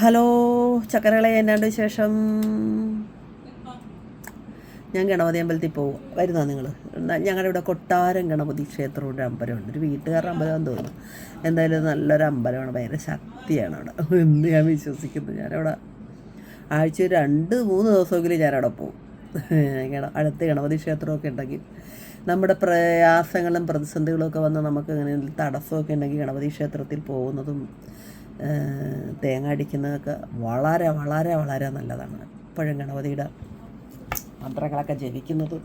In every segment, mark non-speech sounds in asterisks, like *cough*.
Hello ചക്കരകളെ എന്നാണ്ട് വിശേഷം? ഞാൻ ഗണപതി അമ്പലത്തിൽ പോകും വരുന്നോ നിങ്ങൾ ഞങ്ങളുടെ ഇവിടെ കൊട്ടാരം ഗണപതി ക്ഷേത്രമുണ്ട് അമ്പലമുണ്ട്. ഒരു വീട്ടുകാരുടെ അമ്പലമാണെന്ന് തോന്നുന്നു. എന്തായാലും നല്ലൊരു അമ്പലമാണ്. ഭയങ്കര ശക്തിയാണ് അവിടെ. എന്ന് ഞാൻ വിശ്വസിക്കുന്നു. ഞാനവിടെ ആഴ്ച രണ്ട് മൂന്ന് ദിവസമെങ്കിലും ഞാനവിടെ പോകും അടുത്ത് ഗണപതി ക്ഷേത്രമൊക്കെ ഉണ്ടെങ്കിൽ നമ്മുടെ പ്രയാസങ്ങളും പ്രതിസന്ധികളൊക്കെ വന്ന് നമുക്ക് ഇങ്ങനെ തടസ്സമൊക്കെ ഉണ്ടെങ്കിൽ ഗണപതി ക്ഷേത്രത്തിൽ പോകുന്നതും തേങ്ങ അടിക്കുന്നതൊക്കെ വളരെ വളരെ വളരെ നല്ലതാണ്. എപ്പോഴും ഗണപതിയുടെ മന്ത്രങ്ങളൊക്കെ ജനിക്കുന്നത്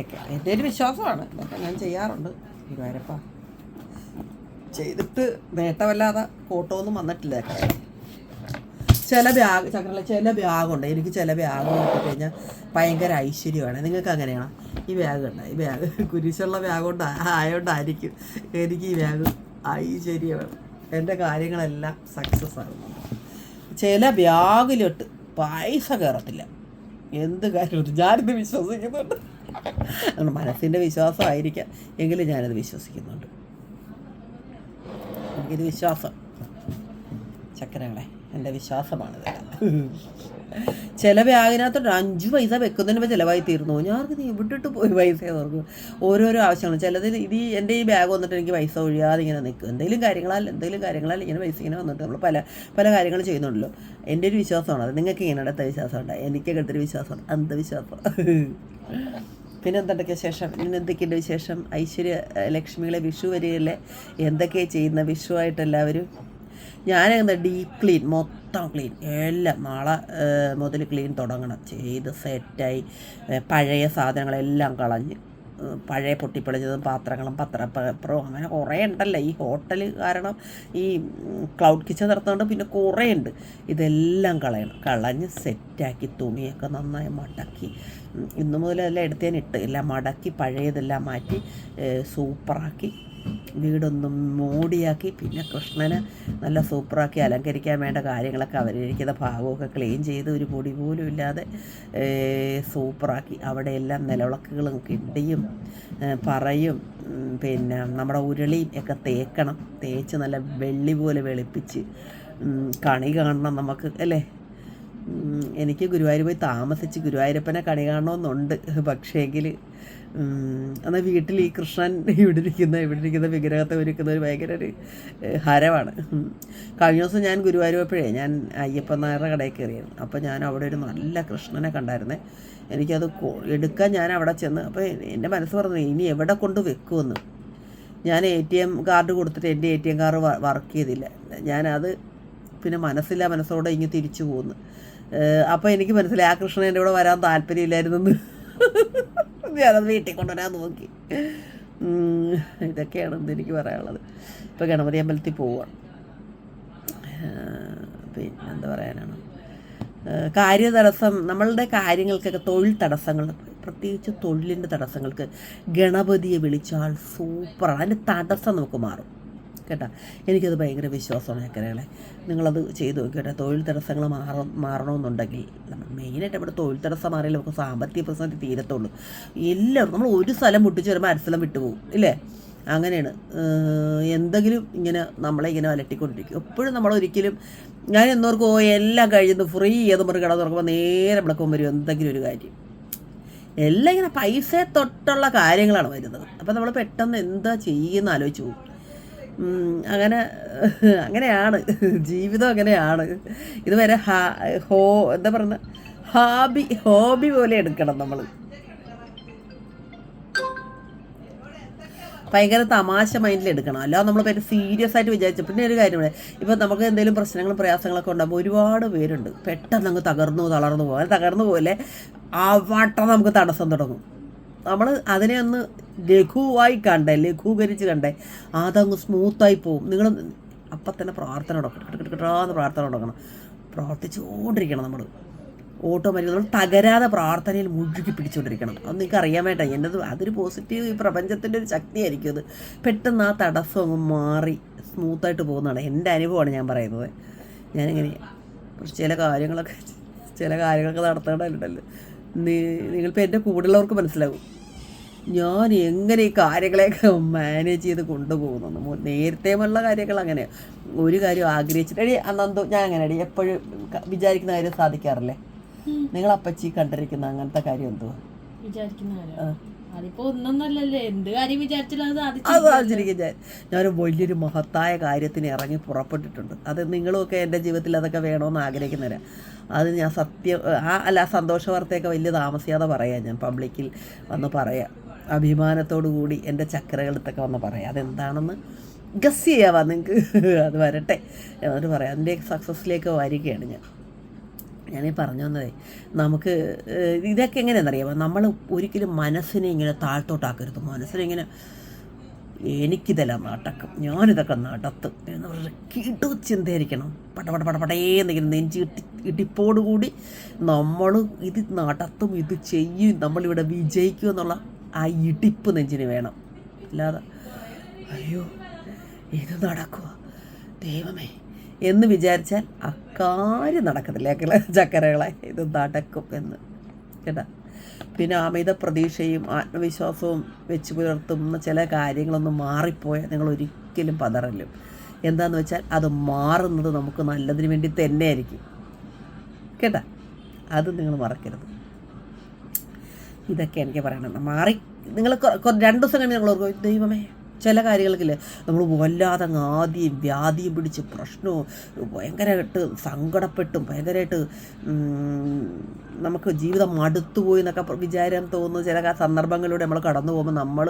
ഒക്കെ എന്റെ ഒരു വിശ്വാസമാണ്. ഇതൊക്കെ ഞാൻ ചെയ്യാറുണ്ട്. ഗുരുവായൂരപ്പ ചെയ്തിട്ട് നേട്ടമല്ലാതെ കോട്ടമൊന്നും വന്നിട്ടില്ല. ചില ബാഗ് ചക്രല്ല ചില ബാഗുണ്ട് എനിക്ക് ചില ബാഗ് കിട്ടിക്കഴിഞ്ഞാൽ ഭയങ്കര ഐശ്വര്യമാണ്. നിങ്ങൾക്ക് അങ്ങനെയാണ്? ഈ ബാഗ് ഉണ്ട് ഈ ബാഗ് കുരിശുള്ള ബാഗ് കൊണ്ട് ആയതുകൊണ്ടായിരിക്കും എനിക്ക് ഈ ബാഗ് ഐശ്വര്യമാണ്. എന്റെ കാര്യങ്ങളെല്ലാം സക്സസ് ആകുന്നുണ്ട് ചില ബാഗിലോട്ട് പൈസ കയറത്തില്ല എന്ത് കാര്യമുണ്ട് ഞാനിത് വിശ്വസിക്കുന്നുണ്ട്. അതുകൊണ്ട് മനസ്സിന്റെ വിശ്വാസമായിരിക്കാം എങ്കിലും ഞാനത് വിശ്വസിക്കുന്നുണ്ട്. എനിക്കിത് വിശ്വാസം. ചക്കരകളെ എന്റെ വിശ്വാസമാണിത്. ചില ബാഗിനകത്തോട്ട് അഞ്ച് പൈസ വെക്കുന്നതിന് മുമ്പ് ചിലവായി തീർന്നു. ഞാർക്ക് നീ വിട്ടിട്ട് പോയി പൈസ? ഓർക്കും ഓരോരോ ആവശ്യങ്ങൾ ചിലതിൽ ഇത് എന്റെ ഈ ബാഗ് വന്നിട്ട് എനിക്ക് പൈസ ഒഴിയാതെ ഇങ്ങനെ നിൽക്കും എന്തെങ്കിലും കാര്യങ്ങളാൽ എന്തെങ്കിലും കാര്യങ്ങളാൽ ഇങ്ങനെ പൈസ ഇങ്ങനെ വന്നിട്ട് നമ്മൾ പല പല കാര്യങ്ങൾ ചെയ്യുന്നുണ്ടല്ലോ. എന്റെ ഒരു വിശ്വാസമാണ്. അത് നിങ്ങൾക്ക് ഇങ്ങനെ അടുത്ത വിശ്വാസമുണ്ട് എനിക്ക് അടുത്തൊരു വിശ്വാസമാണ്. അന്ധവിശ്വാസം. *laughs* പിന്നെ എന്തൊക്കെ ശേഷം പിന്നെ എന്തൊക്കെയുണ്ട് വിശേഷം? ഐശ്വര്യ ലക്ഷ്മികളെ വിഷു വരികയല്ലേ? എന്തൊക്കെയാണ് ചെയ്യുന്ന വിഷു ആയിട്ട് എല്ലാവരും എന്താ ഡീപ്പ് ക്ലീൻ മൊത്തം ക്ലീൻ എല്ലാം നാളെ മുതൽ ക്ലീൻ തുടങ്ങണം. ചെയ്ത് സെറ്റായി പഴയ സാധനങ്ങളെല്ലാം കളഞ്ഞ് പഴയ പൊട്ടിപ്പൊളിഞ്ഞതും പാത്രങ്ങളും പത്രപ്പേപ്പറും അങ്ങനെ കുറേ ഉണ്ടല്ലോ. ഈ ഹോട്ടൽ കാരണം ഈ ക്ലൗഡ് കിച്ചൺ നടത്തുന്നുണ്ട് പിന്നെ കുറേ ഉണ്ട്. ഇതെല്ലാം കളയണം. കളഞ്ഞ് സെറ്റാക്കി തുണിയൊക്കെ നന്നായി മടക്കി ഇന്നു മുതൽ മുതലെല്ലാം എടുത്തേനിട്ട് ഇട്ട് എല്ലാം മടക്കി പഴയതെല്ലാം മാറ്റി സൂപ്പറാക്കി വീടൊന്നും മോടിയാക്കി പിന്നെ കൃഷ്ണന് നല്ല സൂപ്പറാക്കി അലങ്കരിക്കാൻ വേണ്ട കാര്യങ്ങളൊക്കെ അവരിരിക്കുന്ന ഭാഗമൊക്കെ ക്ലീൻ ചെയ്ത് ഒരു പൊടി പോലും ഇല്ലാതെ സൂപ്പറാക്കി. അവിടെയെല്ലാം നിലവിളക്കുകളും കിണ്ടിയും പറയും. പിന്നെ നമ്മുടെ ഉരുളിയും ഒക്കെ തേക്കണം. തേച്ച് നല്ല വെള്ളി പോലെ വെളുപ്പിച്ച് കണി കാണണം നമുക്ക് അല്ലേ? എനിക്ക് ഗുരുവായൂർ പോയി താമസിച്ച് ഗുരുവായൂരപ്പനെ കണി കാണണമെന്നുണ്ട്. പക്ഷേങ്കിൽ എന്നാൽ വീട്ടിൽ ഈ കൃഷ്ണൻ ഇവിടെ ഇരിക്കുന്ന ഇവിടെ ഇരിക്കുന്ന വിഗ്രഹത്തെ ഒരുക്കുന്ന ഒരു ഭയങ്കര ഒരു ഹരമാണ്. കഴിഞ്ഞ ദിവസം ഞാൻ ഗുരുവായൂർ പോയപ്പോഴേ ഞാൻ അയ്യപ്പൻ നായരുടെ കടയിൽ കയറിയായിരുന്നു അപ്പോൾ ഞാൻ അവിടെ ഒരു നല്ല കൃഷ്ണനെ കണ്ടായിരുന്നേ. എനിക്കത് എടുക്കാൻ ഞാൻ അവിടെ ചെന്ന് അപ്പോൾ എന്റെ മനസ്സ് പറഞ്ഞു ഇനി എവിടെ കൊണ്ട് വെക്കുമെന്ന്. ഞാൻ എ ടി എം കാർഡ് കൊടുത്തിട്ട് എന്റെ A T M card work ചെയ്തില്ല. ഞാനത് പിന്നെ മനസ്സില്ല മനസ്സോടെ ഇങ്ങ് തിരിച്ചു പോകുന്നു അപ്പോൾ എനിക്ക് മനസ്സിലായി ആ കൃഷ്ണൻ എന്റെ കൂടെ വരാൻ താല്പര്യമില്ലായിരുന്നെന്ന്. ഞാനത് വീട്ടിൽ കൊണ്ടുവരാൻ നോക്കി. ഇതൊക്കെയാണ് ഇന്ന് എനിക്ക് പറയാനുള്ളത്. ഇപ്പോൾ ഗണപതി അമ്പലത്തിൽ പോവുകയാണ് പിന്നെ എന്താ പറയാനാണ്? കാര്യതടസ്സം നമ്മളുടെ കാര്യങ്ങൾക്കൊക്കെ തൊഴിൽ തടസ്സങ്ങൾ പ്രത്യേകിച്ച് തൊഴിലിന്റെ തടസ്സങ്ങൾക്ക് ഗണപതിയെ വിളിച്ചാൽ സൂപ്പറാണ്. അതിന്റെ തടസ്സം നമുക്ക് മാറും. കേട്ടോ. എനിക്കത് ഭയങ്കര വിശ്വാസമാണ് ചക്കരകളെ. നിങ്ങളത് ചെയ്തു കേട്ടോ. തൊഴിൽ തടസ്സങ്ങൾ മാറ മാറണമെന്നുണ്ടെങ്കിൽ മെയിനായിട്ട് ഇവിടെ തൊഴിൽ തടസ്സം മാറിയാൽ നമുക്ക് സാമ്പത്തിക പ്രതിസന്ധി തീരത്തുള്ളൂ. എല്ലാവരും നമ്മൾ ഒരു സ്ഥലം മുട്ടിച്ച് വരുമ്പോൾ അരസ്ഥലം സ്ഥലം വിട്ടുപോകും ഇല്ലേ? അങ്ങനെയാണ്. എന്തെങ്കിലും ഇങ്ങനെ നമ്മളെ ഇങ്ങനെ അലട്ടിക്കൊണ്ടിരിക്കും. എപ്പോഴും നമ്മൾ ഒരിക്കലും ഞാൻ എന്നോർക്കും ഓ എല്ലാം കഴിയുന്നു ഫ്രീ ഏത് മുറി കട തുറക്കുമ്പോൾ നേരെ വിളക്കം വരും. എന്തെങ്കിലും ഒരു കാര്യം. എല്ലാം ഇങ്ങനെ പൈസ തൊട്ടുള്ള കാര്യങ്ങളാണ് വരുന്നത്. അപ്പോൾ നമ്മൾ പെട്ടെന്ന് എന്താ ചെയ്യുന്ന ആലോചിച്ച് പോകും അങ്ങനെ *laughs* അങ്ങനെയാണ്. ജീവിതം അങ്ങനെയാണ്. ഇതുവരെ ഹാ ഹോ എന്താ പറയുന്നത് ഹാബി ഹോബി പോലെ എടുക്കണം നമ്മൾ ഭയങ്കര തമാശ മൈൻഡിൽ എടുക്കണം. അല്ലാതെ നമ്മൾ ഭയങ്കര സീരിയസ് ആയിട്ട് വിചാരിച്ചു പിന്നെ ഒരു കാര്യമാണ് ഇപ്പം നമുക്ക് എന്തെങ്കിലും പ്രശ്നങ്ങളും പ്രയാസങ്ങളൊക്കെ ഉണ്ടാകുമ്പോൾ ഒരുപാട് പേരുണ്ട്. പെട്ടെന്ന് അങ്ങ് തകർന്നു തളർന്നു പോകും തകർന്നു പോലെ ആവട്ടം നമുക്ക് തടസ്സം തുടങ്ങും. നമ്മൾ അതിനെ ഒന്ന് ലഘുവായി കണ്ടേ ലഘൂകരിച്ച് കണ്ടേ അതങ്ങ് സ്മൂത്തായി പോകും നിങ്ങൾ അപ്പം തന്നെ പ്രാർത്ഥന കിട്ടാന്ന് പ്രാർത്ഥന തുടങ്ങണം പ്രാർത്ഥിച്ചുകൊണ്ടിരിക്കണം നമ്മൾ ഓട്ടോമാറ്റിക് നമ്മൾ തകരാതെ പ്രാർത്ഥനയിൽ മുഴുകി പിടിച്ചുകൊണ്ടിരിക്കണം അത് നിങ്ങൾക്ക് അറിയാൻ വേണ്ട. എന്നത് അതൊരു പോസിറ്റീവ് ഈ പ്രപഞ്ചത്തിന്റെ ഒരു ശക്തിയായിരിക്കും അത്. പെട്ടെന്ന് ആ തടസ്സം അങ്ങ് മാറി സ്മൂത്തായിട്ട് പോകുന്നതാണ് എന്റെ അനുഭവമാണ് ഞാൻ പറയുന്നത്. ഞാനിങ്ങനെ ചില കാര്യങ്ങളൊക്കെ ചില കാര്യങ്ങളൊക്കെ നടത്തേണ്ടല്ലോ നിങ്ങളിപ്പോൾ എന്റെ കൂടെയുള്ളവർക്ക് മനസ്സിലാവും. ഞാൻ എങ്ങനെ ഈ കാര്യങ്ങളെയൊക്കെ മാനേജ് ചെയ്ത് കൊണ്ടുപോകുന്നു നേരത്തെ ഉള്ള കാര്യങ്ങൾ അങ്ങനെ. ഒരു കാര്യം ആഗ്രഹിച്ചിട്ട് എടി അന്നന്തോ ഞാൻ അങ്ങനെ അടി എപ്പോഴും വിചാരിക്കുന്ന കാര്യം സാധിക്കാറില്ലേ? നിങ്ങൾ അപ്പച്ചി കണ്ടിരിക്കുന്ന അങ്ങനത്തെ കാര്യം എന്തോ ഞാൻ ഞാനൊരു വലിയൊരു മഹത്തായ കാര്യത്തിന് ഇറങ്ങി പുറപ്പെട്ടിട്ടുണ്ട്. അത് നിങ്ങളുമൊക്കെ എന്റെ ജീവിതത്തിൽ അതൊക്കെ വേണമെന്ന് ആഗ്രഹിക്കുന്നവരാ. അത് ഞാൻ സത്യം ആ അല്ല സന്തോഷ വാർത്തയൊക്കെ വലിയ താമസിയാതെ പറയാം ഞാൻ പബ്ലിക്കിൽ വന്ന് പറയാം. അഭിമാനത്തോടു കൂടി എന്റെ ചക്രകളത്തൊക്കെ വന്ന് പറയാം. അതെന്താണെന്ന് ഗസ് ചെയ്യാവാ നിങ്ങൾക്ക് *laughs* അത് വരട്ടെ. എന്നിട്ട് പറയാം. അതിന്റെ സക്സസ്സിലേക്ക് വരികയാണ് ഞാൻ. ഞാനീ പറഞ്ഞു വന്നതേ നമുക്ക് ഇതൊക്കെ എങ്ങനെയാണെന്നറിയാമോ? നമ്മൾ ഒരിക്കലും മനസ്സിനെ ഇങ്ങനെ താഴ്ത്തോട്ടാക്കരുത്. മനസ്സിനെ ഇങ്ങനെ എനിക്കിതെല്ലാം നടക്കും ഞാനിതൊക്കെ നടത്തും. എന്ന് പറഞ്ഞ കിടു ചിന്തയായിരിക്കണം പടപട പട പട പടേന്നിങ്ങനെ നെഞ്ചി ഇടിപ്പോടുകൂടി നമ്മൾ ഇത് നടത്തും ഇത് ചെയ്യും നമ്മളിവിടെ വിജയിക്കും എന്നുള്ള ആ ഇടിപ്പ് നെഞ്ചിന് വേണം. അല്ലാതെ അയ്യോ ഇത് നടക്കുക. ദൈവമേ. എന്ന് വിചാരിച്ചാൽ അക്കാര്യം നടക്കത്തില്ല. കിള- ചക്കരകളെ ഇത് നടക്കും എന്ന്. കേട്ടാ? പിന്നെ അമിത പ്രതീക്ഷയും ആത്മവിശ്വാസവും വെച്ച് പുലർത്തുന്ന ചില കാര്യങ്ങളൊന്നും മാറിപ്പോയാൽ നിങ്ങൾ ഒരിക്കലും പതറല്ലും. എന്താന്ന് വെച്ചാൽ അത് മാറുന്നത് നമുക്ക് നല്ലതിന് വേണ്ടി തന്നെ ആയിരിക്കും കേട്ടാ? അത് നിങ്ങൾ മറക്കരുത്. ഇതൊക്കെ എനിക്ക് പറയണം. മാറി നിങ്ങൾ രണ്ട് ദിവസം കഴിഞ്ഞ് നിങ്ങൾ ഓർക്കും ദൈവമേ ചില കാര്യങ്ങൾക്കില്ലേ നമ്മൾ വല്ലാതെ അങ്ങ് ആദ്യം വ്യാധിയും പിടിച്ച് പ്രശ്നവും ഭയങ്കരമായിട്ട് സങ്കടപ്പെട്ടും ഭയങ്കരമായിട്ട് നമുക്ക് ജീവിതം മടുത്തുപോയി എന്നൊക്കെ വിചാരം തോന്നുന്ന ചില സന്ദർഭങ്ങളിലൂടെ നമ്മൾ കടന്നു പോകുമ്പോൾ നമ്മൾ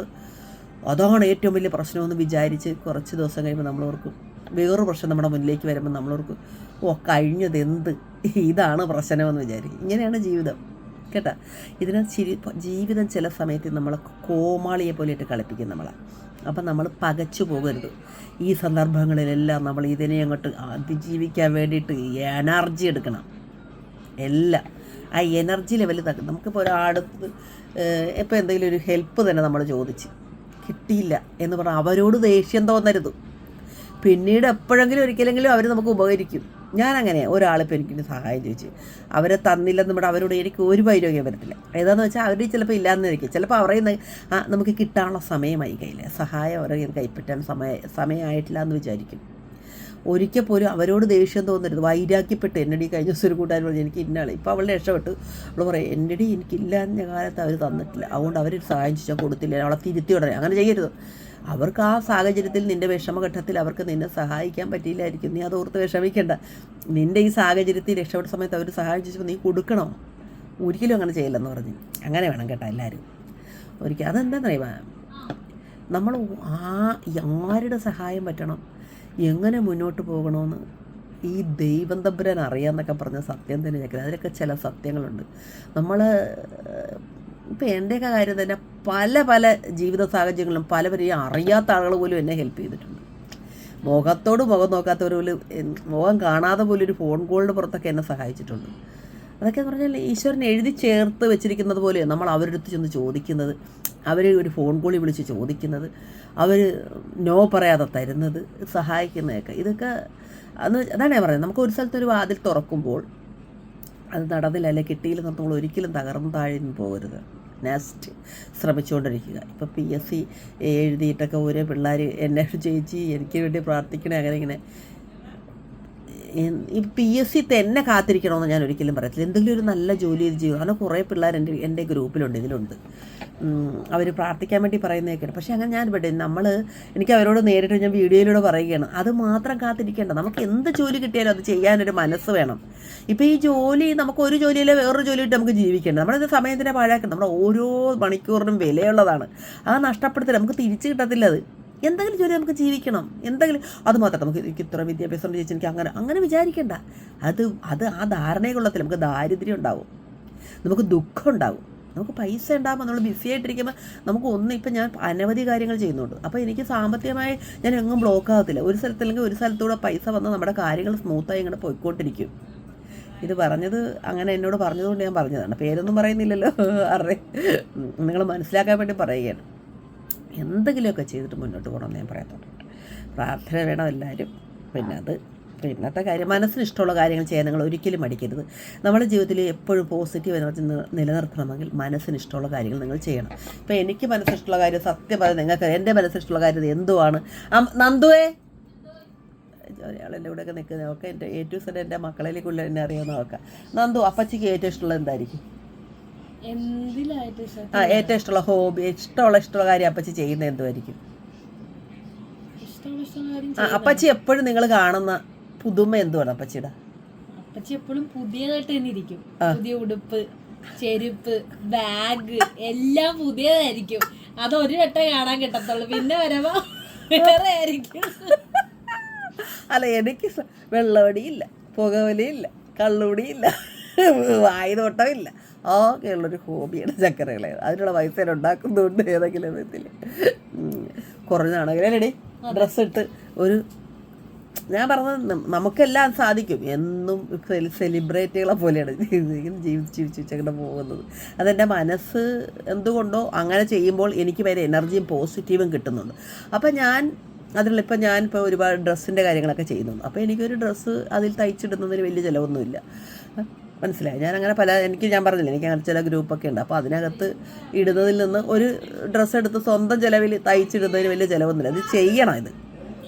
അതാണ് ഏറ്റവും വലിയ പ്രശ്നമെന്ന് വിചാരിച്ച് കുറച്ച് ദിവസം കഴിയുമ്പോൾ നമ്മളോർക്കും വേറൊരു പ്രശ്നം നമ്മുടെ മുന്നിലേക്ക് വരുമ്പോൾ നമ്മളോർക്കും ഓ കഴിഞ്ഞത് എന്ത് ഇതാണ് പ്രശ്നമെന്ന് വിചാരിക്കും. ഇങ്ങനെയാണ് ജീവിതം. കേട്ടാ ഇതിനെ ചിരി ജീവിതം ചില സമയത്ത് നമ്മളെ കോമാളിയെ പോലെയിട്ട് കളിപ്പിക്കും നമ്മളെ. അപ്പം നമ്മൾ പകച്ചു പോകരുത്. ഈ സന്ദർഭങ്ങളിലെല്ലാം നമ്മൾ ഇതിനെ അങ്ങോട്ട് അതിജീവിക്കാൻ വേണ്ടിയിട്ട് എനർജി എടുക്കണം. എല്ലാം. ആ എനർജി ലെവൽ തക്കും നമുക്കിപ്പോൾ ഒരാടുത്ത് ഇപ്പോൾ എന്തെങ്കിലും ഒരു ഹെൽപ്പ് തന്നെ നമ്മൾ ചോദിച്ച്. കിട്ടിയില്ല എന്ന് പറഞ്ഞാൽ അവരോട് ദേഷ്യം തോന്നരുത്. പിന്നീട് എപ്പോഴെങ്കിലും ഒരിക്കലെങ്കിലും അവർ നമുക്ക് ഉപകരിക്കും. ഞാൻ അങ്ങനെ ഒരാളിപ്പോൾ എനിക്കൊരു സഹായം ചോദിച്ചു. അവരെ തന്നില്ലെന്ന് ഇവിടെ അവരോട് എനിക്ക് ഒരു വൈരോഗ്യം വരത്തില്ല. ഏതാണെന്ന് വെച്ചാൽ അവർ ചിലപ്പോൾ ഇല്ലാന്നിരിക്കും ചിലപ്പോൾ അവരെ ആ നമുക്ക് കിട്ടാനുള്ള സമയമായി കയ്യിൽ സഹായം അവരെ കൈപ്പറ്റാൻ സമയ സമയമായിട്ടില്ല എന്ന് വിചാരിക്കും. ഒരിക്കൽ പോലും അവരോട് ദേഷ്യം തോന്നരുത്. വൈരാഗ്യപ്പെട്ട് എന്നടി കഴിഞ്ഞ ദിവസം ഒരു കൂട്ടുകാർ പറഞ്ഞു എനിക്ക് ഇന്നാൾ ഇപ്പോൾ അവളുടെ രക്ഷപ്പെട്ടു. അവൾ പറയും എന്നടി എനിക്കില്ലാഞ്ഞ കാലത്ത് അവർ തന്നിട്ടില്ല. അതുകൊണ്ട് അവർ സഹായം ചോദിച്ചാൽ കൊടുത്തില്ല. അവളെ തിരുത്തി ഉടനെ അങ്ങനെ ചെയ്യരുത്. അവർക്ക് ആ സാഹചര്യത്തിൽ നിന്റെ വിഷമഘട്ടത്തിൽ അവർക്ക് നിന്നെ സഹായിക്കാൻ പറ്റിയില്ലായിരിക്കും. നീ അതോർത്ത് വിഷമിക്കേണ്ട. നിന്റെ ഈ സാഹചര്യത്തിൽ രക്ഷപ്പെട്ട സമയത്ത് അവർ സഹായിച്ചപ്പോൾ നീ കൊടുക്കണം. ഒരിക്കലും അങ്ങനെ ചെയ്യില്ലെന്ന് പറഞ്ഞു. അങ്ങനെ വേണം കേട്ടോ എല്ലാവരും ഒരിക്കൽ അതെന്താണെന്നറിയാം നമ്മൾ ആ ആരുടെ സഹായം പറ്റണം? എങ്ങനെ മുന്നോട്ട് പോകണമെന്ന് ഈ ദൈവം തമ്പുരാൻ അറിയാമെന്നൊക്കെ പറഞ്ഞ സത്യം തന്നെ ഞെക്കുന്നത് അതിലൊക്കെ ചില സത്യങ്ങളുണ്ട്. നമ്മൾ ഇപ്പം എന്റെയൊക്കെ കാര്യം തന്നെ പല പല ജീവിത സാഹചര്യങ്ങളും പലവരെയും അറിയാത്ത ആളുകൾ പോലും എന്നെ ഹെൽപ്പ് ചെയ്തിട്ടുണ്ട്. മുഖത്തോട് മുഖം നോക്കാത്തവർ പോലും മുഖം കാണാതെ പോലും ഒരു ഫോൺ കോളിന്റെ പുറത്തൊക്കെ എന്നെ സഹായിച്ചിട്ടുണ്ട്. അതൊക്കെ എന്ന് പറഞ്ഞാൽ ഈശ്വരനെ എഴുതി ചേർത്ത് വെച്ചിരിക്കുന്നത് പോലെ നമ്മൾ അവരുടെ അടുത്ത് ചെന്ന് ചോദിക്കുന്നത് അവർ ഒരു ഫോൺ കോളിൽ വിളിച്ച് ചോദിക്കുന്നത് അവർ നോ പറയാതെ തരുന്നത് സഹായിക്കുന്നതൊക്കെ. ഇതൊക്കെ അന്ന് അതാണ് ഞാൻ പറയുന്നത്. നമുക്ക് ഒരു സ്ഥലത്ത് ഒരു വാതിൽ തുറക്കുമ്പോൾ അത് നടന്നില്ല. അല്ലെ കിട്ടിയില്ല നമ്മൾ ഒരിക്കലും തകർന്നു താഴ്ന്നു പോകരുത്. നെക്സ്റ്റ് ശ്രമിച്ചുകൊണ്ടിരിക്കുക. ഇപ്പോൾ പി എസ് സി എഴുതിയിട്ടൊക്കെ ഓരോ പിള്ളേർ എന്നെ ചേച്ചി എനിക്ക് വേണ്ടി പ്രാർത്ഥിക്കണേ അങ്ങനെ ഇങ്ങനെ. ഈ പി എസ് സി തന്നെ കാത്തിരിക്കണമെന്ന് ഞാൻ ഒരിക്കലും പറയത്തില്ല. എന്തെങ്കിലും ഒരു നല്ല ജോലി ചെയ്ത് ചെയ്യുക അങ്ങനെ കുറേ പിള്ളേർ എന്റെ എന്റെ ഗ്രൂപ്പിലുണ്ട് ഇതിലുണ്ട്. അവർ പ്രാർത്ഥിക്കാൻ വേണ്ടി പറയുന്നതൊക്കെയാണ്. പക്ഷേ അങ്ങനെ ഞാൻ ഇവിടെ നമ്മൾ എനിക്ക് അവരോട് നേരിട്ട് ഞാൻ വീഡിയോയിലൂടെ പറയുകയാണ്. അത് മാത്രം കാത്തിരിക്കേണ്ട. നമുക്ക് എന്ത് ജോലി കിട്ടിയാലും അത് ചെയ്യാനൊരു മനസ്സ് വേണം. ഇപ്പോൾ ഈ ജോലി നമുക്ക് ഒരു ജോലിയിലെ വേറൊരു ജോലി ഇട്ട് നമുക്ക് ജീവിക്കേണ്ട നമ്മളിത് സമയത്തിനെ പാഴാക്കണം. നമ്മുടെ ഓരോ മണിക്കൂറിനും വിലയുള്ളതാണ്. അത് നഷ്ടപ്പെടുത്തില്ല. നമുക്ക് തിരിച്ചു കിട്ടത്തില്ല അത്. എന്തെങ്കിലും ജോലി നമുക്ക് ജീവിക്കണം. എന്തെങ്കിലും അത് മാത്രം നമുക്ക് എനിക്ക് ഇത്ര വിദ്യാഭ്യാസം ചേച്ചി എനിക്ക് അങ്ങനെ അങ്ങനെ വിചാരിക്കേണ്ട. അത് അത് ആ ധാരണയുള്ളത്തിൽ നമുക്ക് ദാരിദ്ര്യം ഉണ്ടാവും. നമുക്ക് ദുഃഖം ഉണ്ടാവും. നമുക്ക് പൈസ ഉണ്ടാകുമ്പോൾ നമ്മൾ ബിസി ആയിട്ടിരിക്കുമ്പോൾ നമുക്ക് ഒന്നും ഇപ്പം ഞാൻ അനവധി കാര്യങ്ങൾ ചെയ്യുന്നുണ്ട്. അപ്പോൾ എനിക്ക് സാമ്പത്തികമായി ഞാൻ എങ്ങും ബ്ലോക്ക് ആകത്തില്ല. ഒരു സ്ഥലത്തല്ലെങ്കിൽ ഒരു സ്ഥലത്തൂടെ പൈസ വന്ന് നമ്മുടെ കാര്യങ്ങൾ സ്മൂത്തായി ഇങ്ങനെ പോയിക്കൊണ്ടിരിക്കും. ഇത് പറഞ്ഞത് അങ്ങനെ എന്നോട് പറഞ്ഞതുകൊണ്ട് ഞാൻ പറഞ്ഞതാണ്. പേരൊന്നും പറയുന്നില്ലല്ലോ. *laughs* അറേ നിങ്ങൾ മനസ്സിലാക്കാൻ വേണ്ടി പറയുകയാണ്. എന്തെങ്കിലുമൊക്കെ ചെയ്തിട്ട് മുന്നോട്ട് പോകണമെന്ന് ഞാൻ പറയത്തുള്ളൂ പ്രാർത്ഥന വേണം എല്ലാവരും. പിന്നെ അത് ഇന്നത്തെ കാര്യം മനസ്സിന് ഇഷ്ടമുള്ള കാര്യങ്ങൾ ചെയ്യാൻ നിങ്ങൾ ഒരിക്കലും മടിക്കരുത്. നമ്മുടെ ജീവിതത്തിൽ എപ്പോഴും പോസിറ്റീവ് എനർജി നിലനിർത്തണമെങ്കിൽ മനസ്സിന് ഇഷ്ടമുള്ള കാര്യങ്ങൾ നിങ്ങൾ ചെയ്യണം. ഇപ്പോൾ എനിക്ക് മനസ്സിഷ്ടമുള്ള കാര്യം സത്യം പറഞ്ഞാൽ നിങ്ങൾക്ക് എന്റെ മനസ്സിഷ്ടമുള്ള കാര്യം എന്തുവാണ്? നന്ദുവേ? ഒരാൾ കൂടെയൊക്കെ നിൽക്കുന്നത് ഒക്കെ എന്റെ ഏറ്റവും സെഡ് എന്റെ മക്കളിലേക്കുള്ള എന്നെ അറിയാവുന്ന നോക്കാം നന്ദു അപ്പച്ചിക്ക് ഏറ്റവും ഇഷ്ടമുള്ളത് എന്തായിരിക്കും? ആ ഏറ്റവും ഇഷ്ടമുള്ള ഹോബി ഇഷ്ടമുള്ള ഇഷ്ടമുള്ള കാര്യം അപ്പച്ചി ചെയ്യുന്ന എന്തുമായിരിക്കും ആ അപ്പച്ചി എപ്പോഴും നിങ്ങൾ കാണുന്ന പുതുമ എന്തുവാണ് അപ്പച്ചിയുടെ? അപ്പച്ചി എപ്പോഴും പുതിയതായിട്ട് തന്നെ ഇരിക്കും. പുതിയ ഉടുപ്പ് ചെരുപ്പ് ബാഗ് എല്ലാം പുതിയതായിരിക്കും. അത് ഒരു വട്ടം കാണാൻ കിട്ടത്തുള്ളൂ. പിന്നെ വരവോ വേറെ ആയിരിക്കും. അല്ല എനിക്ക് വെള്ളവടിയില്ല പുകവലിയില്ല കള്ളുപടിയില്ല വായുതോട്ടമില്ല ആകെയുള്ളൊരു ഹോബിയാണ് ചക്കരകളെ. അതിനുള്ള പൈസ ഉണ്ടാക്കുന്നുണ്ട് ഏതെങ്കിലും വിധത്തിൽ. അല്ലേടി. ഡ്രസ്സ് ഇട്ട് ഒരു ഞാൻ പറഞ്ഞത് നമുക്കെല്ലാം സാധിക്കും. എന്നും സെലിബ്രേറ്റുകളെ പോലെയാണ് *laughs* ജീവിച്ച് ജീവിച്ച് അങ്ങനെ പോകുന്നത്. അതെന്റെ മനസ്സ് എന്തുകൊണ്ടോ അങ്ങനെ ചെയ്യുമ്പോൾ എനിക്ക് വരെ എനർജിയും പോസിറ്റീവും കിട്ടുന്നുണ്ട്. അപ്പം ഞാൻ ഇപ്പം ഞാനിപ്പോൾ ഒരുപാട് ഡ്രസ്സിന്റെ കാര്യങ്ങളൊക്കെ ചെയ്യുന്നുണ്ട്. അപ്പോൾ എനിക്കൊരു ഡ്രസ്സ് അതിൽ തയ്ച്ചിടുന്നതിന് വലിയ ചിലവൊന്നുമില്ല. മനസ്സിലായി. ഞാൻ അങ്ങനെ പല എനിക്ക് ഞാൻ പറഞ്ഞില്ല എനിക്ക് അങ്ങനെ ചില ഗ്രൂപ്പൊക്കെ ഉണ്ട്. അപ്പോൾ അതിനകത്ത് ഇടുന്നതിൽ നിന്ന് ഒരു ഡ്രസ്സ് എടുത്ത് സ്വന്തം ചിലവിൽ തയ്ച്ചിടുന്നതിന് വലിയ ചിലവൊന്നുമില്ല. ഇത് ചെയ്യണം ഇത്.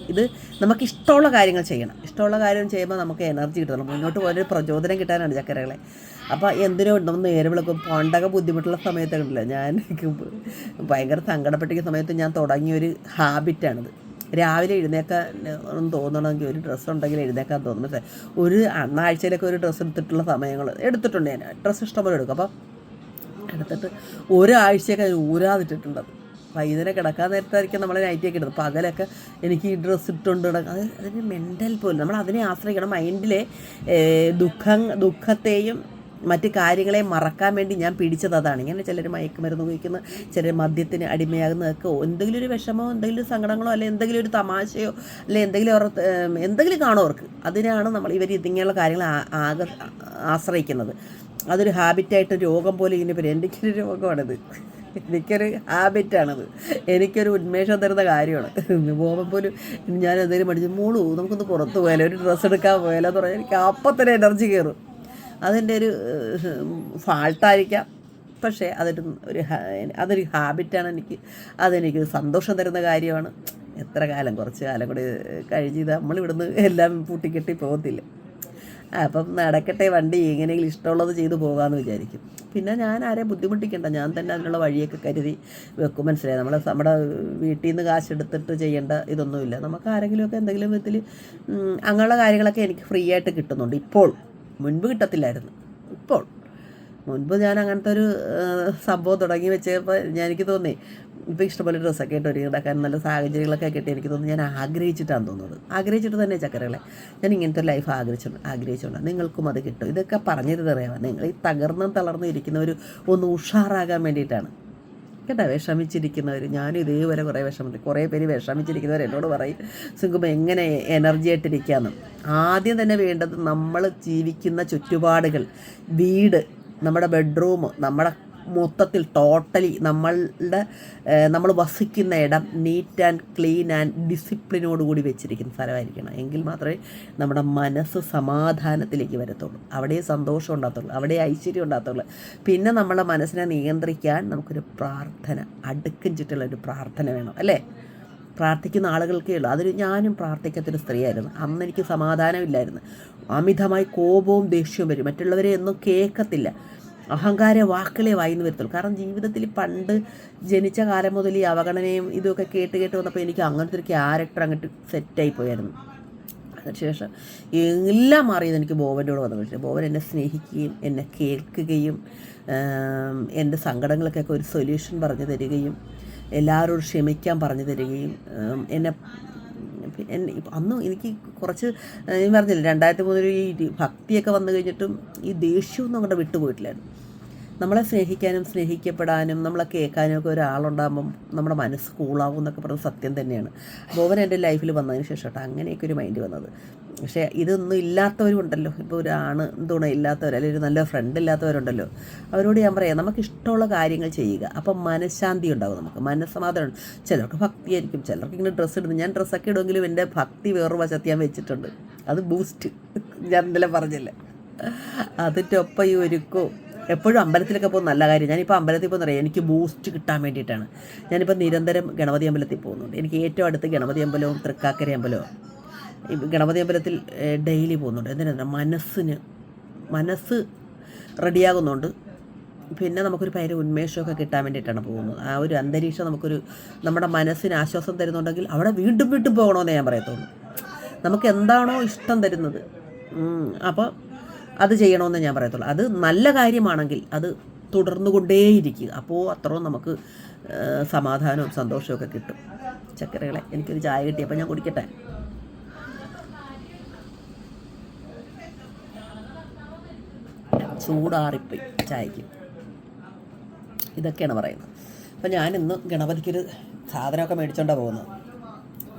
ഇത് നമുക്ക് ഇഷ്ടമുള്ള കാര്യങ്ങൾ ചെയ്യണം. ഇഷ്ടമുള്ള കാര്യം ചെയ്യുമ്പോൾ നമുക്ക് എനർജി കിട്ടണം മുന്നോട്ട് പോകാനൊരു പ്രചോദനം കിട്ടാനാണ് ചക്കരകളെ. അപ്പോൾ എന്തിനോ നമ്മൾ നേരെ വിളക്കും. പണ്ടൊക്കെ ബുദ്ധിമുട്ടുള്ള സമയത്തൊക്കെ ഉണ്ടല്ലോ. ഞാൻ ഭയങ്കര സങ്കടപ്പെട്ടിരിക്കുന്ന സമയത്ത് ഞാൻ തുടങ്ങിയൊരു ഹാബിറ്റാണിത് രാവിലെ എഴുന്നേക്കാൻ ഒന്നും തോന്നണമെങ്കിൽ ഒരു ഡ്രസ്സ് ഉണ്ടെങ്കിൽ എഴുന്നേക്കാൻ തോന്നും. പക്ഷേ ഒരു അന്നാഴ്ചയിലൊക്കെ ഒരു ഡ്രസ്സ് എടുത്തിട്ടുള്ള സമയങ്ങൾ എടുത്തിട്ടുണ്ട് ഞാൻ. ഡ്രസ്സ് ഇഷ്ടംപോലെ എടുക്കും. അപ്പം എടുത്തിട്ട് ഒരാഴ്ചയൊക്കെ അതിന് ഊരാതിട്ടിട്ടുണ്ട്. വൈകുന്നേരം കിടക്കാൻ നേരത്തായിരിക്കും നമ്മൾ നൈറ്റിയൊക്കെ ഇടുന്നത്. പകലൊക്കെ എനിക്ക് ഈ ഡ്രസ്സ് ഇട്ടുകൊണ്ട് കിടക്കാം അത് അതിന് മെന്റൽ പോലും നമ്മൾ അതിനെ ആശ്രയിക്കണം. മൈൻഡിലെ ദുഃഖം ദുഃഖത്തെയും മറ്റ് കാര്യങ്ങളെ മറക്കാൻ വേണ്ടി ഞാൻ പിടിച്ചത് അതാണ്. ഇങ്ങനെ ചിലർ മയക്കുമരുന്ന് ഉപയോഗിക്കുന്ന ചിലർ മദ്യത്തിന് അടിമയാകുന്നതൊക്കെ എന്തെങ്കിലും ഒരു വിഷമോ എന്തെങ്കിലും സങ്കടങ്ങളോ അല്ലെങ്കിൽ എന്തെങ്കിലും ഒരു തമാശയോ അല്ലെങ്കിൽ എന്തെങ്കിലും അവർ എന്തെങ്കിലും കാണും അവർക്ക്. അതിനാണ് നമ്മൾ ഇവർ ഇതിങ്ങനെയുള്ള കാര്യങ്ങൾ ആക ആശ്രയിക്കുന്നത്. അതൊരു ഹാബിറ്റായിട്ട് രോഗം പോലെ ഇങ്ങനെ വരും. എനിക്കൊരു രോഗമാണിത്. എനിക്കൊരു ഹാബിറ്റാണത്. എനിക്കൊരു ഉന്മേഷം തരുന്ന കാര്യമാണ്. പോകുമ്പോൾ പോലും ഞാൻ എന്തെങ്കിലും പഠിച്ചു മൂളൂ നമുക്കൊന്ന് പുറത്ത് പോയാലോ ഒരു ഡ്രസ്സ് എടുക്കാൻ പോയാലോ എന്ന് പറഞ്ഞാൽ എനിക്ക് അപ്പം തന്നെ എനർജി കയറും. അതിന്റെ ഒരു ഫാൾട്ടായിരിക്കാം. പക്ഷേ അതൊരു ഒരു അതൊരു ഹാബിറ്റാണ് എനിക്ക്. അതെനിക്ക് സന്തോഷം തരുന്ന കാര്യമാണ്. എത്ര കാലം കുറച്ച് കാലം കൂടി കഴിഞ്ഞ് ഇത് നമ്മളിവിടുന്ന് എല്ലാം പൂട്ടിക്കെട്ടി പോകത്തില്ല. അപ്പം നടക്കട്ടെ വണ്ടി എങ്ങനെയെങ്കിലും ഇഷ്ടമുള്ളത് ചെയ്തു പോകാമെന്ന് വിചാരിക്കും. പിന്നെ ഞാൻ ആരെ ബുദ്ധിമുട്ടിക്കണ്ട. ഞാൻ തന്നെ അതിനുള്ള വഴിയൊക്കെ കരുതി വെക്കും മനസ്സിലായി? നമ്മൾ നമ്മുടെ വീട്ടിൽ നിന്ന് കാശെടുത്തിട്ട് ചെയ്യേണ്ട ഇതൊന്നുമില്ല. നമുക്ക് ആരെങ്കിലുമൊക്കെ എന്തെങ്കിലും വിധത്തിൽ അങ്ങനെയുള്ള കാര്യങ്ങളൊക്കെ എനിക്ക് ഫ്രീ ആയിട്ട് കിട്ടുന്നുണ്ട് ഇപ്പോൾ. മുൻപ് കിട്ടത്തില്ലായിരുന്നു. ഇപ്പോൾ മുൻപ് ഞാൻ അങ്ങനത്തെ ഒരു സംഭവം തുടങ്ങി വെച്ചപ്പോൾ ഞാൻ എനിക്ക് തോന്നി ഇപ്പോൾ ഇഷ്ടംപോലെ ഡ്രസ്സൊക്കെ ഇട്ട് ഒരു ഇതാക്കാൻ നല്ല സാഹചര്യങ്ങളൊക്കെ കിട്ടി എനിക്ക് തോന്നുന്നു. ഞാൻ ആഗ്രഹിച്ചിട്ടാണ് തോന്നുന്നത്. ആഗ്രഹിച്ചിട്ട് തന്നെ ചക്കരകളെ ഞാൻ ഇങ്ങനത്തെ ലൈഫ് ആഗ്രഹിച്ചുണ്ട് ആഗ്രഹിച്ചുകൊണ്ട് നിങ്ങൾക്കും അത് കിട്ടും. ഇതൊക്കെ പറഞ്ഞിരുന്നറിയാമോ നിങ്ങൾ ഈ തകർന്നും തളർന്നും ഇരിക്കുന്നവർ ഒന്ന് ഉഷാറാകാൻ വേണ്ടിയിട്ടാണ്. കേട്ടോ വിഷമിച്ചിരിക്കുന്നവർ ഞാനും ഇതേപോലെ കുറേ വിഷമിച്ചു കുറേ പേര് വിഷമിച്ചിരിക്കുന്നവർ എന്നോട് പറയും സുഖം എങ്ങനെ എനർജി ആയിട്ടിരിക്കാമെന്ന് ആദ്യം തന്നെ വേണ്ടത് നമ്മൾ ജീവിക്കുന്ന ചുറ്റുപാടുകൾ വീട് നമ്മുടെ ബെഡ്റൂം നമ്മുടെ മൊത്തത്തിൽ ടോട്ടലി നമ്മളുടെ നമ്മൾ വസിക്കുന്ന ഇടം നീറ്റ് ആൻഡ് ക്ലീൻ ആൻഡ് ഡിസിപ്ലിനോട് കൂടി വെച്ചിരിക്കുന്ന സ്ഥലമായിരിക്കണം. എങ്കിൽ മാത്രമേ നമ്മുടെ മനസ്സ് സമാധാനത്തിലേക്ക് വരത്തുള്ളൂ. അവിടെ സന്തോഷം ഉണ്ടാകത്തുള്ളൂ. അവിടെ ഐശ്വര്യം ഉണ്ടാകത്തുള്ളൂ. പിന്നെ നമ്മളെ മനസ്സിനെ നിയന്ത്രിക്കാൻ നമുക്കൊരു പ്രാർത്ഥന അടുക്കും ചുറ്റുള്ള ഒരു പ്രാർത്ഥന വേണം അല്ലേ? പ്രാർത്ഥിക്കുന്ന ആളുകൾക്കേ ഉള്ളൂ. അതൊരു ഞാനും പ്രാർത്ഥിക്കാത്തൊരു സ്ത്രീയായിരുന്നു. അന്ന് എനിക്ക് സമാധാനമില്ലായിരുന്നു. അമിതമായി കോപവും ദേഷ്യവും വരും. മറ്റുള്ളവരെ ഒന്നും കേൾക്കത്തില്ല. അഹങ്കാര വാക്കുകളെ വായിന്ന് വരത്തുള്ളൂ. കാരണം ജീവിതത്തിൽ പണ്ട് ജനിച്ച കാലം മുതൽ ഈ അവഗണനയും ഇതൊക്കെ കേട്ട് കേട്ട് വന്നപ്പോൾ എനിക്ക് അങ്ങനത്തെ ഒരു ക്യാരക്ടർ അങ്ങോട്ട് സെറ്റായി പോയായിരുന്നു. അതിനുശേഷം എല്ലാം മാറിയത് എനിക്ക് ബോബന്റെ കൂടെ വന്നു പക്ഷേ ബോബൻ എന്നെ സ്നേഹിക്കുകയും എന്നെ കേൾക്കുകയും എന്റെ സങ്കടങ്ങൾക്കൊക്കെ ഒരു സൊല്യൂഷൻ പറഞ്ഞു തരികയും എല്ലാവരോടും ക്ഷമിക്കാൻ പറഞ്ഞു തരികയും എന്നെ അന്ന് എനിക്ക് കുറച്ച് ഞാൻ പറഞ്ഞില്ല രണ്ടായിരത്തി മൂന്നിൽ ഈ ഭക്തിയൊക്കെ വന്നു കഴിഞ്ഞിട്ടും ഈ ദേഷ്യമൊന്നും അങ്ങോട്ട് വിട്ടുപോയിട്ടില്ലായിരുന്നു. നമ്മളെ സ്നേഹിക്കാനും സ്നേഹിക്കപ്പെടാനും നമ്മളെ കേൾക്കാനും ഒക്കെ ഒരാളുണ്ടാകുമ്പം നമ്മുടെ മനസ്സ് കൂളാവും എന്നൊക്കെ പറയുന്നത് സത്യം തന്നെയാണ്. ബോവൻ എന്റെ ലൈഫിൽ വന്നതിന് ശേഷം കേട്ടോ അങ്ങനെയൊക്കെ ഒരു മൈൻഡ് വന്നത്. പക്ഷേ ഇതൊന്നും ഇല്ലാത്തവരും ഉണ്ടല്ലോ ഇപ്പോൾ ഒരാണ് തുണ ഇല്ലാത്തവർ അല്ലെങ്കിൽ ഒരു നല്ല ഫ്രണ്ട് ഇല്ലാത്തവരുണ്ടല്ലോ. അവരോട് ഞാൻ പറയാം നമുക്ക് ഇഷ്ടമുള്ള കാര്യങ്ങൾ ചെയ്യുക. അപ്പം മനഃശാന്തി ഉണ്ടാവും നമുക്ക്. മനസ്സമാധാനം. ചിലർക്ക് ഭക്തിയായിരിക്കും. ചിലർക്ക് ഇങ്ങനെ ഡ്രസ്സ് ഇടുന്നു. ഞാൻ ഡ്രസ്സൊക്കെ ഇടുമെങ്കിലും എന്റെ ഭക്തി വേറൊരു വശത്ത് ഞാൻ വെച്ചിട്ടുണ്ട്. അത് ബൂസ്റ്റ് ഞാൻ ഇന്നലെ പറഞ്ഞില്ലേ? അതിന്റെ ഒപ്പം ഈ ഒരുക്കവും എപ്പോഴും അമ്പലത്തിലൊക്കെ പോകുന്ന നല്ല കാര്യം. ഞാനിപ്പോൾ അമ്പലത്തിൽ പോകുന്ന എനിക്ക് ബൂസ്റ്റ് കിട്ടാൻ വേണ്ടിയിട്ടാണ്. ഞാനിപ്പോൾ നിരന്തരം ഗണപതി അമ്പലത്തിൽ പോകുന്നുണ്ട്. എനിക്ക് ഏറ്റവും അടുത്ത് ഗണപതി അമ്പലവും തൃക്കാക്കര അമ്പലവും. ഗണപതി അമ്പലത്തിൽ ഡെയിലി പോകുന്നുണ്ട്. എന്തിനാ? മനസ്സിന് മനസ്സ് റെഡിയാകുന്നുണ്ട്. പിന്നെ നമുക്കൊരു ഭയങ്കര ഉന്മേഷമൊക്കെ കിട്ടാൻ വേണ്ടിയിട്ടാണ് പോകുന്നത്. ആ ഒരു അന്തരീക്ഷം നമുക്കൊരു നമ്മുടെ മനസ്സിന് ആശ്വാസം തരുന്നുണ്ടെങ്കിൽ അവിടെ വീണ്ടും വീണ്ടും പോകണമെന്നേ ഞാൻ പറയത്തുള്ളൂ. നമുക്ക് എന്താണോ ഇഷ്ടം തരുന്നത്. അപ്പോൾ അത് ചെയ്യണമെന്ന് ഞാൻ പറയത്തുള്ളൂ. അത് നല്ല കാര്യമാണെങ്കിൽ അത് തുടർന്നുകൊണ്ടേയിരിക്കുക. അപ്പോൾ അത്രയും നമുക്ക് സമാധാനവും സന്തോഷവും ഒക്കെ കിട്ടും. ചക്കരകളെ എനിക്കൊരു ചായ കിട്ടി അപ്പോൾ ഞാൻ കുടിക്കട്ടെ? ചൂടാറിപ്പോയി ചായക്ക് ഇതൊക്കെയാണ് പറയുന്നത്. അപ്പം ഞാനിന്ന് ഗണപതിക്കൊരു സാധനമൊക്കെ മേടിച്ചോണ്ടാണ് പോകുന്നത്.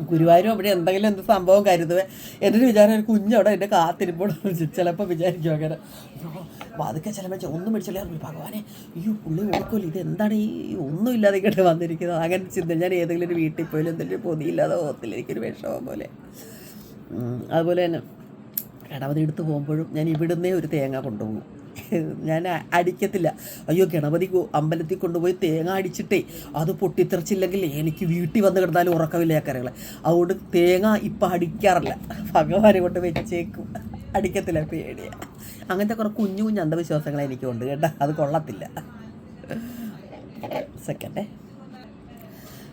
ഗുരുവായൂരും അവിടെ എന്തെങ്കിലും എന്ത് സംഭവം കരുതുവേ? എന്നിട്ട് വിചാരം ഒരു കുഞ്ഞവിടെ എന്റെ കാത്തിരിപ്പോൾ ചിലപ്പോൾ വിചാരിക്കും അങ്ങനെ. അപ്പോൾ അതൊക്കെ ചിലപ്പോൾ ഒന്നും മേടിച്ചില്ല. ഭഗവാനെ അയ്യോ പുള്ളി ഓർക്കില്ല ഇത് എന്താണ് ഈ ഒന്നും ഇല്ലാതെ ഇങ്ങോട്ട് വന്നിരിക്കുന്നത്. അങ്ങനെ ചിന്ത. ഞാൻ ഏതെങ്കിലും ഒരു വീട്ടിൽ പോയാലും എന്തെങ്കിലും പൊതിയില്ലാതെ ഓർത്തില്ല. എനിക്കൊരു വിഷമം പോലെ. അതുപോലെ തന്നെ കടവതി എടുത്ത് പോകുമ്പോഴും ഞാൻ ഇവിടുന്നേ ഒരു തേങ്ങ കൊണ്ടുപോകും. ഞാൻ അടിക്കത്തില്ല. അയ്യോ ഗണപതി അമ്പലത്തിൽ കൊണ്ടുപോയി തേങ്ങ അടിച്ചിട്ടേ അത് പൊട്ടിത്തെറിച്ചില്ലെങ്കിൽ എനിക്ക് വീട്ടിൽ വന്ന് കിടന്നാലും ഉറക്കമില്ല കറികളെ അതുകൊണ്ട് തേങ്ങ ഇപ്പം അടിക്കാറില്ല. ഭഗവാനെ കൊണ്ട് വെച്ചേക്കും. അടിക്കത്തില്ല പേടിയ. അങ്ങനത്തെ കുറേ കുഞ്ഞു കുഞ്ഞു അന്ധവിശ്വാസങ്ങൾ എനിക്കുണ്ട് കേട്ടോ. അത് കൊള്ളത്തില്ല. സെക്കൻഡേ.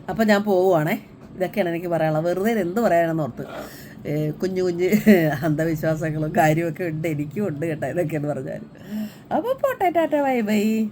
അപ്പോൾ ഞാൻ പോവുകയാണേ ഇതൊക്കെയാണ് എനിക്ക് പറയാനുള്ളത്. വെറുതെ എന്ത് പറയാനാണെന്ന് ഓർത്ത്. കുഞ്ഞു കുഞ്ഞ് അന്ധവിശ്വാസങ്ങളും കാര്യമൊക്കെ ഉണ്ട് എനിക്കും ഉണ്ട് കേട്ടോ ഇതൊക്കെയെന്ന് പറഞ്ഞാൽ അപ്പോൾ പോട്ടെ ടാറ്റ ബൈ ബൈ.